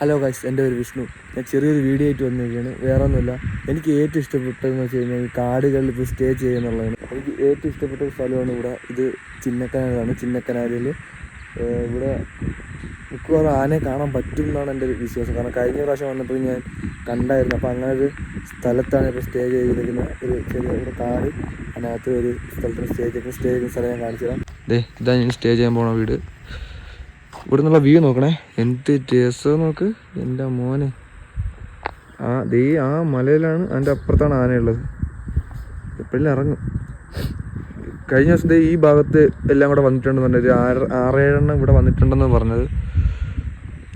Hello guys എന്റെ പേര് വിഷ്ണു. ഞാൻ ചെറിയൊരു വീഡിയോ ആയിട്ട് വന്നിരിക്കുകയാണ്. വേറെ ഒന്നുമില്ല എനിക്ക് ഏറ്റവും ഇഷ്ടപ്പെട്ടതെന്ന് വെച്ച് കഴിഞ്ഞാൽ ഈ കാടുകളിൽ ഇപ്പോൾ സ്റ്റേ ചെയ്യുന്നുള്ളതാണ്. എനിക്ക് ഏറ്റവും ഇഷ്ടപ്പെട്ട ഒരു സ്ഥലമാണ് ഇവിടെ. ഇത് ചിന്നക്കനാലാണ്. ചിന്നക്കനാലിൽ ഇവിടെ മിക്കവാറും ആനയെ കാണാൻ പറ്റും എന്നാണ് എന്റെ ഒരു വിശ്വാസം. കാരണം കഴിഞ്ഞ പ്രാവശ്യം വന്നപ്പോൾ ഞാൻ കണ്ടായിരുന്നു. അപ്പോൾ അങ്ങനെ ഒരു സ്ഥലത്താണ് ഇപ്പോൾ സ്റ്റേ ചെയ്തിരിക്കുന്ന ഒരു ചെറിയ ഒരു കാട്. അതിനകത്ത് ഒരു സ്ഥലത്തിന് സ്റ്റേ ചെയ്തിരിക്കുന്ന സ്റ്റേ ചെയ്യുന്ന സ്ഥലം ഞാൻ കാണിച്ചു തരാം ദേ ഇതാണ് ഞാൻ സ്റ്റേ ചെയ്യാൻ പോണ വീട്. ഇവിടെ നിന്നുള്ള വ്യൂ നോക്കണേ. എന്ത് രസം നോക്ക്. എന്റെ മോനെ. ആ ദേ ആ മലയിലാണ് അതിന്റെ അപ്പുറത്താണ് ആനയുള്ളത്. എപ്പോഴും ഇറങ്ങും. കഴിഞ്ഞ ദിവസം ദേ ഈ ഭാഗത്ത് എല്ലാം കൂടെ വന്നിട്ടുണ്ടെന്ന് പറഞ്ഞത്. ആറ് ആറേഴെണ്ണം ഇവിടെ വന്നിട്ടുണ്ടെന്ന് പറഞ്ഞത്.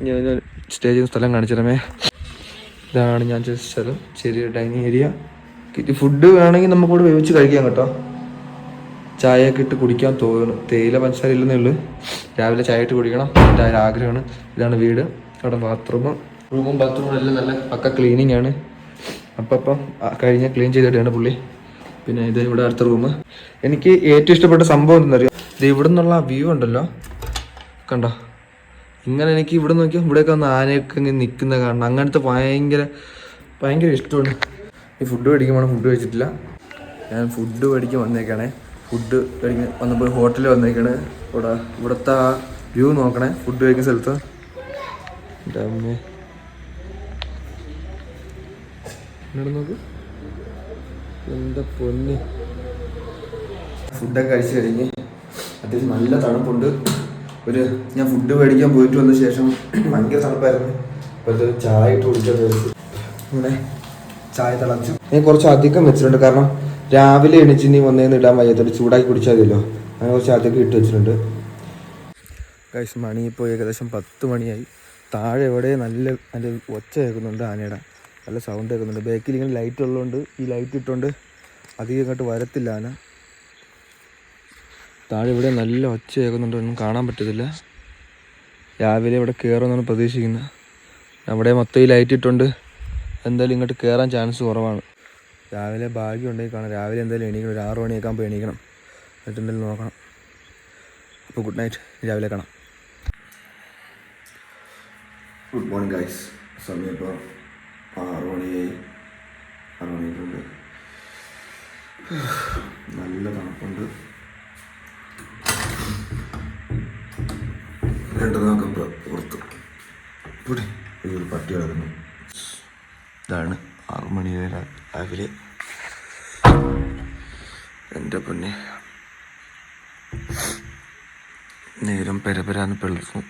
ഞാൻ ഞാൻ സ്റ്റേ ചെയ്യുന്ന സ്ഥലം കാണിച്ചിരമേ ഇതാണ് ഞാൻ ചെയ്ത സ്ഥലം. ചെറിയ ഡൈനിങ് ഏരിയ. ഫുഡ് വേണമെങ്കിൽ നമുക്കിവിടെ വേവിച്ച് കഴിക്കാം കേട്ടോ. ചായയൊക്കെ ഇട്ട് കുടിക്കാൻ തോന്നുന്നു. തേയില പഞ്ചസാര ഇല്ലെന്നേ ഉള്ളൂ. രാവിലെ ചായ ഇട്ട് കുടിക്കണം. എന്റെ ഒരു ആഗ്രഹമാണ്. ഇതാണ് വീട്. അവിടെ ബാത്റൂമും റൂമും ബാത്റൂമും എല്ലാം നല്ല പക്ക ക്ലീനിങ് ആണ്. അപ്പം അപ്പം കഴിഞ്ഞ ക്ലീൻ ചെയ്തിട്ടാണ് പുള്ളി. പിന്നെ ഇത് ഇവിടെ അടുത്ത റൂം എനിക്ക് ഏറ്റവും ഇഷ്ടപ്പെട്ട സംഭവം എന്താണെന്നറിയോ ഇത് ഇവിടെ നിന്നുള്ള വ്യൂ ഉണ്ടല്ലോ. കണ്ടോ? ഇങ്ങനെ എനിക്ക് ഇവിടെ നോക്കിയാൽ ഇവിടെയൊക്കെ ഒന്ന് ആനയൊക്കെ ഇങ്ങനെ നിൽക്കുന്ന കാണണം. അങ്ങനത്തെ ഭയങ്കര ഭയങ്കര ഇഷ്ടമാണ്. ഈ ഫുഡ് മേടിക്കുമ്പോൾ ഫുഡ് കഴിച്ചിട്ടില്ല. ഞാൻ ഫുഡ് മേടിക്കാൻ വന്നേക്കാണേ. ഫുഡ് കഴിഞ്ഞ് വന്നപ്പോൾ ഹോട്ടലിൽ വന്നേക്കാണ്. ഇവിടെ ഇവിടുത്തെ ആ വ്യൂ നോക്കണേ. ഫുഡ് കഴിക്കുന്ന സ്ഥലത്ത്. നോക്ക്? എന്താ പൊന്ന്? ഫുഡൊക്കെ കഴിച്ചു കഴിഞ്ഞ് അത്യാവശ്യം നല്ല തണുപ്പുണ്ട്. ഒരു ഞാൻ ഫുഡ് മേടിക്കാൻ പോയിട്ട് വന്ന ശേഷം ഭയങ്കര തണുപ്പായിരുന്നു. അപ്പോഴത്തെ ഒരു ചായ ഇട്ട് കുടിക്കാൻ ചായ തിളച്ചു. ഞാൻ കുറച്ച് അധികം വെച്ചിട്ടുണ്ട്. കാരണം രാവിലെ എണീച്ച് നീ വന്നേന്ന് ഇടാൻ വയ്യാത്തോണ്ട് ചൂടാക്കി കുടിച്ചാൽ മതിയല്ലോ. അങ്ങനെ കുറച്ച് അതൊക്കെ ഇട്ട് വെച്ചിട്ടുണ്ട്. ഗൈസ് മണി ഇപ്പോൾ ഏകദേശം പത്ത് മണിയായി. താഴെ എവിടെ നല്ല നല്ല ഒച്ച കേൾക്കുന്നുണ്ട് ആനയുടെ. നല്ല സൗണ്ട് കേൾക്കുന്നുണ്ട്. ബാക്കിൽ ഇങ്ങനെ ലൈറ്റ് ഉള്ളതുകൊണ്ട് ഈ ലൈറ്റ് ഇട്ടുകൊണ്ട് അധികം ഇങ്ങോട്ട് വരത്തില്ല ആന. താഴെ ഇവിടെ നല്ല ഒച്ച കേൾക്കുന്നുണ്ട്. ഒന്നും കാണാൻ പറ്റത്തില്ല. രാവിലെ ഇവിടെ കയറുമെന്നാണ് പ്രതീക്ഷിക്കുന്നത്. അവിടെ മൊത്തം ഈ ലൈറ്റ് ഇട്ടുണ്ട് എന്തായാലും ഇങ്ങോട്ട് കയറാൻ ചാൻസ് കുറവാണ്. രാവിലെ ഭാഗ്യം ഉണ്ടെങ്കിൽ കാണാം. രാവിലെ എന്തായാലും എണീക്കണം. ഒരു ആറ് മണിയൊക്കെ എണീക്കണം. എന്നിട്ട് എന്തായാലും നോക്കണം. അപ്പോൾ ഗുഡ് നൈറ്റ്. രാവിലെ കാണാം. Good morning guys. സമയം ഇപ്പോൾ ആറ് മണിയായി. ആറ് മണിയായിട്ടുണ്ട്. നല്ല തണുപ്പുണ്ട്. രണ്ട് നോക്കം പുറത്ത്. ഇവിടെ ഒരു പട്ടി കിടക്കുന്നു. ഇതാണ് ആറ് മണി വരെ രാവിലെ. എന്റെ പൊന്നെ. നേരം പെരപരാന്ന് പിളർന്നു.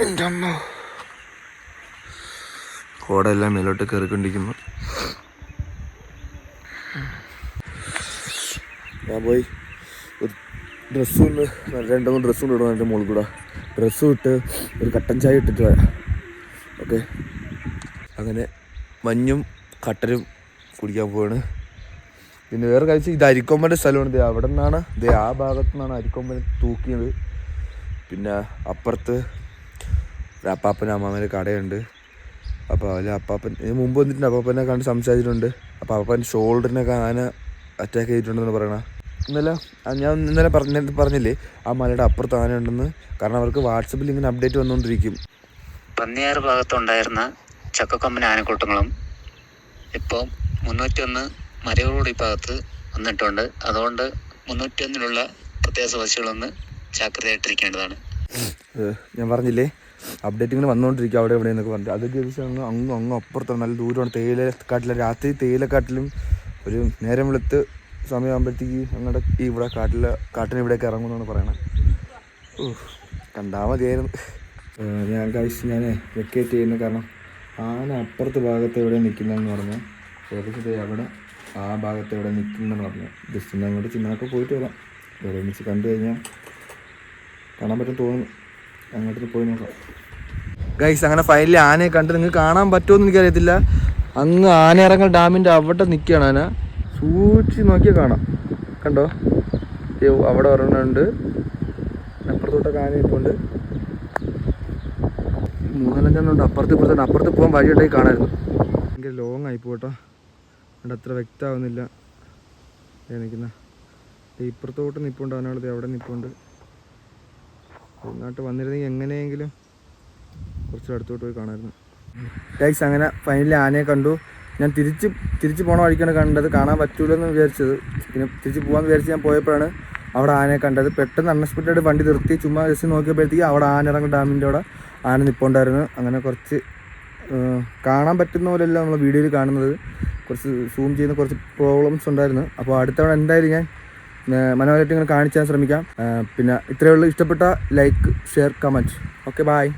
എന്റെ അമ്മ. കോടെല്ലാം മേലോട്ട് കയറിക്കൊണ്ടിരിക്കുന്നു ഞാൻ പോയി. ഒരു ഡ്രസ്സ് രണ്ട് മൂന്ന് ഡ്രസ്സ് കൊണ്ട് ഇടണം എന്റെ മുകളിൽ കൂടെ. ഡ്രസ്സും ഇട്ട് ഒരു കട്ടൻ ചായ ഇട്ടിട്ട് വരാം. ഓക്കെ. അങ്ങനെ മഞ്ഞും കട്ടരും കുടിക്കാൻ പോവാണ്. പിന്നെ വേറെ കാഴ്ച ഇത് അരിക്കൊമ്പന്റെ സ്ഥലമാണ്. ഇത് അവിടെ നിന്നാണ് ഇത് ആ ഭാഗത്തു നിന്നാണ് അരിക്കൊമ്പൻ തൂക്കിയത്. പിന്നെ അപ്പുറത്ത് ഒരു അപ്പാപ്പൻ അമ്മാമേന്റെ കടയുണ്ട്. അപ്പോൾ അതിൽ അപ്പാപ്പൻ മുമ്പ് വന്നിട്ടുണ്ട് അപ്പാപ്പനെ കണ്ട് സംസാരിച്ചിട്ടുണ്ട്. അപ്പോൾ അപ്പാപ്പൻ ഷോൾഡറിനൊക്കെ ആന അറ്റാക്ക് ചെയ്തിട്ടുണ്ടെന്ന് പറയണ. ഇന്നലെ ഞാൻ ഇന്നലെ പറഞ്ഞ പറഞ്ഞില്ലേ ആ മലയുടെ അപ്പുറത്ത് ആന ഉണ്ടെന്ന് കാരണം അവർക്ക് വാട്സപ്പിൽ ഇങ്ങനെ അപ്ഡേറ്റ് വന്നുകൊണ്ടിരിക്കും പന്നിയാറ് ഭാഗത്തുണ്ടായിരുന്ന ചക്കക്കൊമ്പൻ ആനക്കൂട്ടങ്ങളും ഇപ്പോൾ മുന്നൂറ്റൊന്ന് മരയോട് ഈ ഭാഗത്ത് വന്നിട്ടുണ്ട്. അതുകൊണ്ട് മുന്നൂറ്റൊന്നിലുള്ള പ്രത്യേക സദസ്സുകളൊന്ന് ജാഗ്രതയായിട്ടിരിക്കേണ്ടതാണ്. ഞാൻ പറഞ്ഞില്ലേ? അപ്ഡേറ്റ് ഇങ്ങനെ വന്നുകൊണ്ടിരിക്കും അവിടെ എവിടെ എന്നൊക്കെ പറഞ്ഞു അതൊക്കെ ദിവസം അങ്ങ് അങ്ങ് അങ്ങ് അപ്പുറത്താണ്. നല്ല ദൂരമാണ്. തേയിലക്കാട്ടിലും രാത്രി തേയിലക്കാട്ടിലും ഒരു നേരം വെളുത്ത് സമയമാകുമ്പോഴത്തേക്ക് അങ്ങോട്ട് ഈ ഇവിടെ കാട്ടിലെ കാട്ടിന് ഇവിടെയൊക്കെ ഇറങ്ങുമെന്നാണ് പറയണത്. കണ്ടാൽ മതിയായിരുന്നു. ഞാൻ കഴിച്ച് ഞാൻ വെക്കേറ്റ് ചെയ്യുന്നു കാരണം ആന അപ്പുറത്തെ ഭാഗത്ത് എവിടെ നിൽക്കുന്നതെന്ന് പറഞ്ഞു. ഏകദേശം അവിടെ ആ ഭാഗത്ത് എവിടെ നിൽക്കുന്നതെന്ന് പറഞ്ഞു. ജസ്റ്റ് ഒന്ന് അങ്ങോട്ട് ചിന്നൊക്കെ പോയിട്ട് വരാം. ഇവിടെ ഒന്നിച്ച് കണ്ടു കഴിഞ്ഞാൽ കാണാൻ പറ്റും തോന്നുന്നു. അങ്ങോട്ട് പോയി നോക്കാം. ഗൈസ് അങ്ങനെ ഫൈനലി ആനയെ കണ്ട് നിങ്ങൾക്ക് കാണാൻ പറ്റുമെന്ന് എനിക്കറിയത്തില്ല. അങ്ങ് ആനയിറങ്ങൽ ഡാമിന്റെ അവിടെ നിൽക്കുകയാണ് ആന. സൂക്ഷിച്ച് നോക്കിയാൽ കാണാം. കണ്ടോ? അവിടെ ഒരെണ്ണമുണ്ട് അപ്പുറത്തോട്ടൊക്കെ ആന ഇപ്പോൾ ഉണ്ട്. മൂന്നാലഞ്ചെണ്ണം ഉണ്ട്. അപ്പുറത്ത് ഇപ്പുറത്തുണ്ട് അപ്പുറത്ത് പോകാൻ വഴിയുണ്ടായി കാണായിരുന്നു ഭയങ്കര ലോങ് ആയി പോട്ടോ അവിടെ അത്ര വ്യക്തമാവുന്നില്ല. നിൽക്കുന്ന. ഇപ്പുറത്തോട്ട് നിൽപ്പുണ്ട് അവനവിടെ അവിടെ നിൽപ്പുണ്ട് ഇങ്ങോട്ട് വന്നിരുന്നെങ്കിൽ എങ്ങനെയെങ്കിലും കുറച്ച് അടുത്തോട്ട് പോയി കാണായിരുന്നു ഗൈസ് അങ്ങനെ ഫൈനലി ആനയെ കണ്ടു. ഞാൻ തിരിച്ച് തിരിച്ച് പോണ വഴിക്കാണ് കണ്ടത്. കാണാൻ പറ്റൂലെന്ന് വിചാരിച്ചത്. പിന്നെ തിരിച്ച് പോകാമെന്ന് വിചാരിച്ച് ഞാൻ പോയപ്പോഴാണ് അവിടെ ആനയെ കണ്ടത്. പെട്ടെന്ന് അൺഎക്സ്പെക്റ്റഡ് വണ്ടി നിർത്തി. ചുമ്മാ ജസ്റ്റ് നോക്കിയപ്പോഴത്തേക്ക് അവിടെ ആനയിറങ്ങൽ ഡാമിന്റെ അവിടെ. ആന നിൽപ്പുണ്ടായിരുന്നു അങ്ങനെ കുറച്ച് കാണാൻ പറ്റുന്ന പോലെയല്ല നമ്മൾ വീഡിയോയിൽ കാണുന്നത്. കുറച്ച് സൂം ചെയ്യുന്ന കുറച്ച് പ്രോബ്ലംസ് ഉണ്ടായിരുന്നു. അപ്പോൾ അടുത്തവണ എന്തായാലും ഞാൻ മനോഹരമായിട്ട് ഇങ്ങനെ കാണിച്ചു ശ്രമിക്കാം. പിന്നെ ഇത്രയേ ഉള്ളൂ. ഇഷ്ടപ്പെട്ട like share comment okay bye